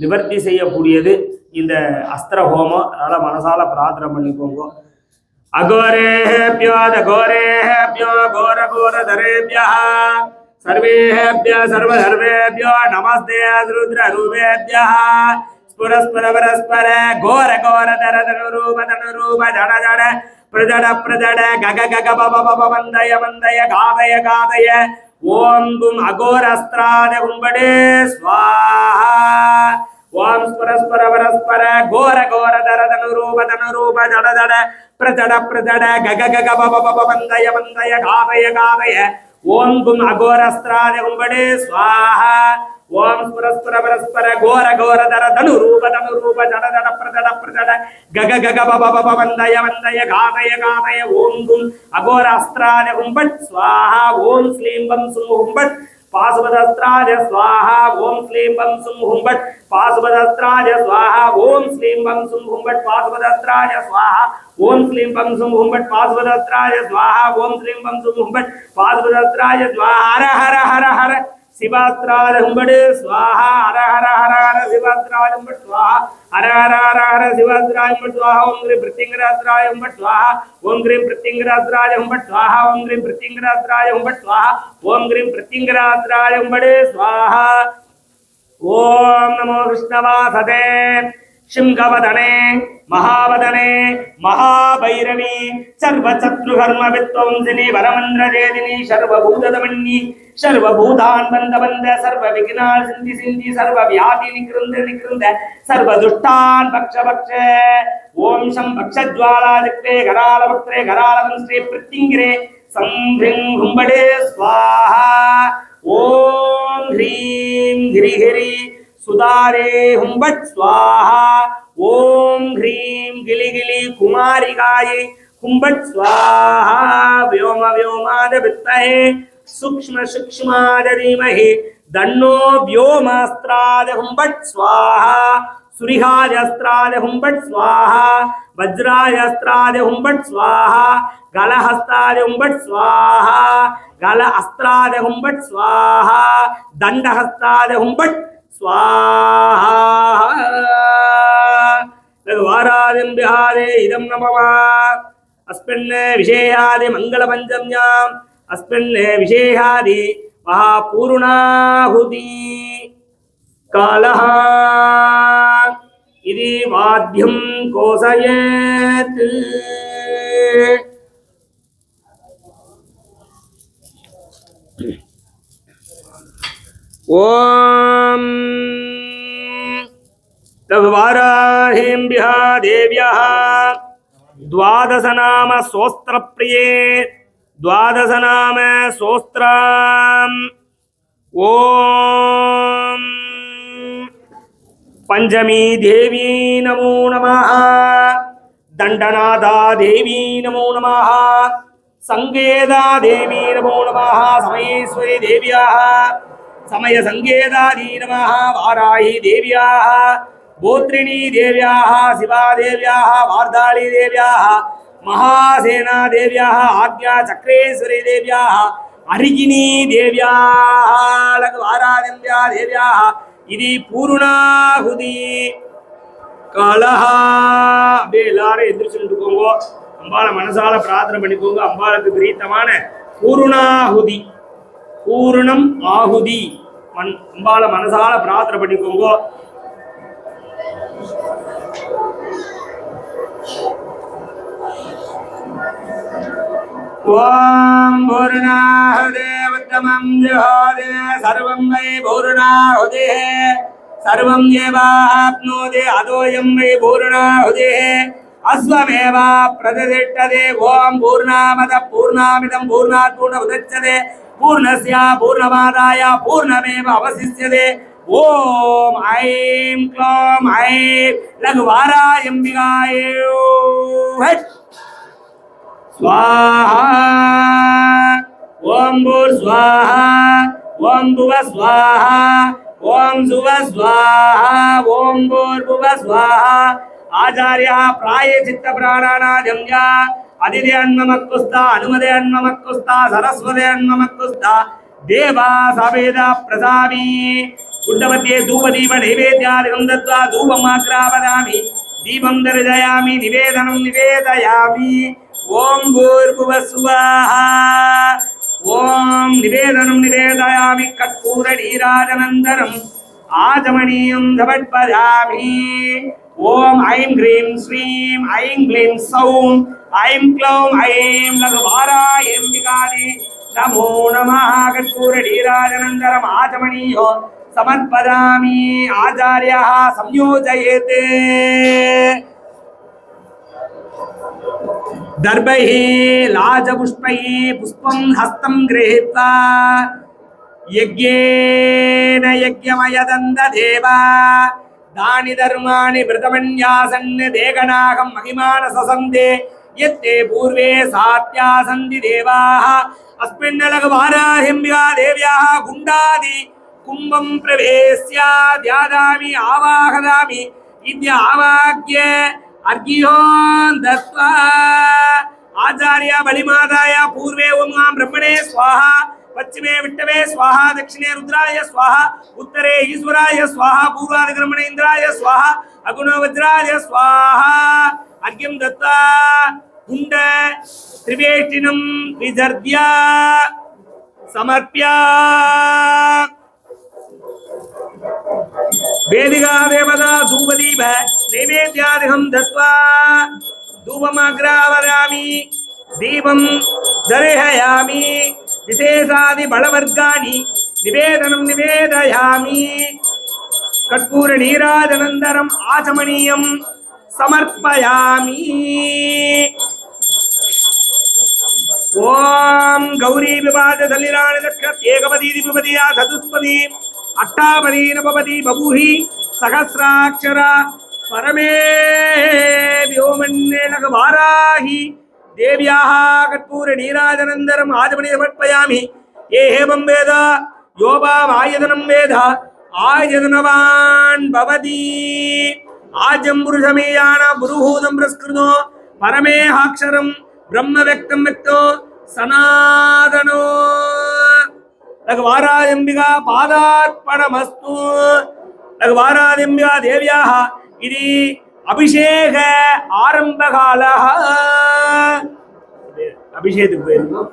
நிவர்த்தி செய்யக்கூடியது இந்த அஸ்திர ஹோமம் அதனால மனசால பிரார்த்தனை பண்ணிக்கோங்க. அகோரேபியோ அகோரேபியோ கோர கோர தரேபியா சர்வேபிய சர்வ நமஸ்தே ருத்ர ரூபேபியா ஸ்புர பரஸ்பர கோர தர தனு ரூப தனு ரூப ஜட ஜட பிரஜட பிரஜட கக கக பப வந்தய வந்தய காதய காதய கோர தர ஜட ஜட பிரஜட பிரஜட கக கக பப பப வந்தய வந்தய ஓம் கும் அகோரஸ்திராத கும்படே ஓம் ஸ்புர பரஸ்பர கோர கோர தர தனு ரூப தனு ரூப ஜட ஜட பிரஜட பிரஜட கக கக பப பப வந்தய வந்தய காதய காதய ஓம் கும் அகோராஸ்திராத கும்பட் சுவாஹா. ஓம் ஸ்லீம் பம் சும் கும்பட் பாசுபதஸ்திராஜ ஸ்வாஹா ஓம் ஸ்லீம் பம் சும் ஹும்பட் பாசுபதஸ்திராஜ ஸ்வாஹா ஓம் ஸ்லீம் பம் சும் ஹும்பட் பாசுபதஸ்திராஜ ஸ்வாஹா ஓம் ஸ்லீம் பம் சும் ஹும்பட் பாசுபதஸ்திராஜ ஸ்வாஹா ஓம் ஸ்லீம் பம் சும் ஹும்பட் பாசுபதஸ்திராஜ ஸ்வாஹா ஹர ஹர ஹர ஹர சிவாஸ்திராஜ ஹும்படு ஸ்வாஹா ஹர ஹர ஹர ஹர சிவாஸ்திராஜ ஹும்பட் ஸ்வாஹா ஹர ஹர ஹர ஹர சிவாஸ்திராஜ ஹும்பட் ஸ்வாஹா ஓம் கிரீம் பிருத்திங்கராஸ்திராஜ ஹும்பட் ஸ்வாஹா ஓம் கிரீம் பிருத்திங்கராஸ்திராஜ ஹும்பட் ஸ்வாஹா ஓம் கிரீம் பிருத்திங்கராஸ்திராஜ ஹும்பட் ஸ்வாஹா ஓம் கிரீம் பிருத்திங்கராஸ்திராஜ ஹும்படு ஸ்வாஹா ஓம் நமோ விஷ்ணவாசதே சிங்கவதனே மகாவதனே மகாபைரவி சர்வசத்ருகர்ம வித்வம்சினி வரமந்திரஜேதினி சர்வபூததமன்னி சர்வபூதான் வந்த வந்த சர்வ விக்னால் சிந்தி சிந்தி சர்வ வியாதி நிகிருந்த நிகிருந்த சர்வ துஷ்டான் பக்ஷ பக்ஷ ஓம் சம் பக்ஷஜ்வாலா திக்ரே கரால பக்திரே கராலவன் ஸ்ரீ பிருத்திங்கிரே சம்பிங் கும்படே ஸ்வாஹா ஓம் ஹ்ரீம் கிரிகிரி சுதாரே ஹும்பட் ஸ்வாஹா ஓம் ஹ்ரீம் கிளி கிளி குமாரிகாயை கும்பட் ஸ்வாஹா व्योम व्योमाद वित्तहे सूक्ष्म सूक्ष्माद धीमहि दन्नो व्योमास्त्राद हुम्बट् स्वाहा सुरिहाजस्त्राद हुम्बट् स्वाहा वज्राजस्त्राद हुम्बट् स्वाहा गलहस्ताद हुम्बट् स्वाहा गल अस्त्राद हुम्बट् स्वाहा സ്വാഹ. തദ്വാരാദിം വിഹാരേ ഇതം നമമ. അസ്മിന് വിഷേഹാദി മംഗളപഞ്ചമ്യാം. അസ്മിന് വിഷേഹാദി മഹാപൂർണാഹുതി. കാലഹ. ഇതി വാദ്യം കോസയേത്. Thank. ॐ लघुवाराहिम्भ्यः देव्यः द्वादशनाम सोस्त्रप्रिये द्वादशनाम सोस्त्रम् ॐ पञ्चमी देवी नमो नमः दण्डनादा देवी नमो नमः सङ्गेदा देवी नमो नमः समयेश्वरी देव्याः சமய சங்கேதாதி நம வாராயி தேவியாக கோத்ரிணி தேவியாக சிவா தேவியாக வார்தாளி தேவியாக மகாசேனா தேவியாக ஆக்யா சக்கரேஸ்வரி தேவியாக அரிகிணி தேவியாக வாராதந்தியா தேவியாக இது பூர்ணாகுதி. கலஹா அப்படியே எல்லாரும் எந்திரிச்சு நின்றுக்கோங்க. அம்பாளை மனசால பிரார்த்தனை பண்ணிக்கோங்க. அம்பாளுக்கு பிரீத்தமான பூர்ணாகுதி. பூர்ணம் ஆகுதி மண் அம்பாளை மனசால பிரார்த்தனை பண்ணிக்கோங்க ஓம் பூர்ணாஹுதேவத்தமம் ஜுஹோதே சர்வம் வை பூர்ணாஹுதே सर्वं येवाप्नोति अदोऽयं वै पूर्णाहुतिः अस्वमेव प्रतिष्ठते ॐ पूर्णामदः पूर्णामिदं पूर्णात् పూర్ణస్య పూర్ణమాదాయ పూర్ణమేవ అవశిష్యతే ఓం ఐం క్లాం ఐం లఘువారాయంబికాయ స్వాహా ఓం భూర్ స్వాహా ఓం భువ స్వాహా ఓం శువ స్వాహా ఓం భూర్భువ స్వాహా ఆచార్య ప్రాయ చిత్త ప్రాణానాజం அதிதேன்மமக்குஸ்த அனுமதேன்மமக்குஸ்த சரஸ்வதேன்மமக்குஸ்த தேவா சவேத பிரசாமி குண்டபத்தியே தூபதீப நைவேத்தியாதிகம் தத்வா தூபமாத்ராவதாமி தீபம் தரிதயாமி நிவேதனம் நிவேதயாமி ஓம் பூர்புவ சுவாஹா ஓம் நிவேதனம் நிவேதயாமி கற்பூர நீராஜனந்தரம் ஆஜமணீயம் தவட்பதாமி धपट्पदामि ॐ ऐं ह्रीं श्रीं ऐं क्लीं सौं ऐं क्लौं ऐं लघुवारायम्बिकादि नमो नमः कर्पूरनीराजनन्दनम् आचमनीयो समर्पयामि आचार्यः संयोजयेत् दर्भैः लाजपुष्पैः पुष्पं हस्तं गृहीत्वा यज्ञेन यज्ञमयदन्ददेव தானி தர்மாணி பிரதமன்யாசன் தேகநாகம் மகிமான சசந்தே யத்தே பூர்வே சாத்யா சந்தி தேவாக அஸ்மின்னலக வாராஹிம்பியா தேவியாக குண்டாதி கும்பம் பிரவேசியா தியாதாமி ஆவாகதாமி இந்திய ஆவாக்கிய அர்க்கியோன் தத்வா ஆச்சாரியா பலிமாதாயா பூர்வே ஓம் பிரம்மணே ஸ்வாஹா पश्चिमे विट्टवे स्वाहा, दक्षिणे रुद्राय स्वाहा, उत्तरे ईश्वराय स्वाहा पूर्वादिक्रमणे इन्द्राय स्वाहा अगुणवज्राय स्वाहा। अर्घ्यं दत्त्वा कुण्ड त्रिवेष्टिनं विसर्ज्य समर्प्य। वेदिका देवता धूपदीप नैवेद्यादिकं दत्त्वा धूपमग्रावरामि, दीपं విశేషాది బలవర్గాన్ని నివేదనం నివేదయామి కర్పూర నీరాజనంతరం ఆచమనీయం సమర్పయామి ఓం గౌరీ వివాద సలిరాణి దక్షత్యేకపది ద్విపది చతుష్పది అష్టాపది నవపది బభూహి సహస్రాక్షర పరమే వ్యోమన్యేన వారాహి தேவியாக கற்பூர நீராஜனந்தரம் ஆதிபணி சமர்ப்பயாமி ஏ ஹேமம் வேத யோபாம் ஆயதனம் வேத ஆயதனவான் பவதி ஆஜம் புருஷமேயான புருஹூதம் பிரஸ்கிருதோ பரமேஹாட்சரம் பிரம்ம வெக்தம் வெக்தோ சனாதனோ ரகுவாராதிம்பிகா பாதார்ப்பணமஸ்து ரகுவாராதிம்பிகா தேவியாக இது அபிஷேக ஆரம்ப கால அபிஷேகத்துக்கு போயிருந்தோம்.